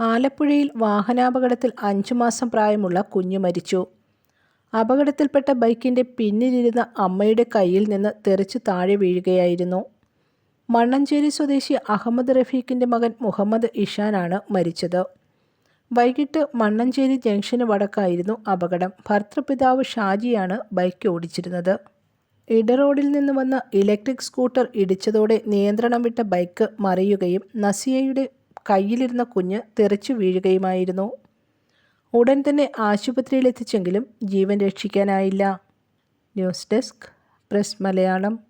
ആലപ്പുഴയിൽ വാഹനാപകടത്തിൽ അഞ്ചു മാസം പ്രായമുള്ള കുഞ്ഞു മരിച്ചു. അപകടത്തിൽപ്പെട്ട ബൈക്കിന്റെ പിന്നിലിരുന്ന അമ്മയുടെ കയ്യിൽ നിന്ന് തെറിച്ച് താഴെ വീഴുകയായിരുന്നു. മണ്ണഞ്ചേരി സ്വദേശി അഹമ്മദ് റഫീഖിന്റെ മകൻ മുഹമ്മദ് ഇഷാനാണ് മരിച്ചത്. വൈകിട്ട് മണ്ണഞ്ചേരി ജംഗ്ഷന് വടക്കായിരുന്നു അപകടം. ഭർത്തൃപിതാവ് ഷാജിയാണ് ബൈക്ക് ഓടിച്ചിരുന്നത്. ഇടറോഡിൽ നിന്ന് വന്ന ഇലക്ട്രിക് സ്കൂട്ടർ ഇടിച്ചതോടെ നിയന്ത്രണം വിട്ട ബൈക്ക് മറിയുകയും നസിയയുടെ കയ്യിലിരുന്ന കുഞ്ഞ് തെറിച്ചു വീഴുകയുമായിരുന്നു. ഉടൻ തന്നെ ആശുപത്രിയിലെത്തിച്ചെങ്കിലും ജീവൻ രക്ഷിക്കാനായില്ല. News desk press Malayalam.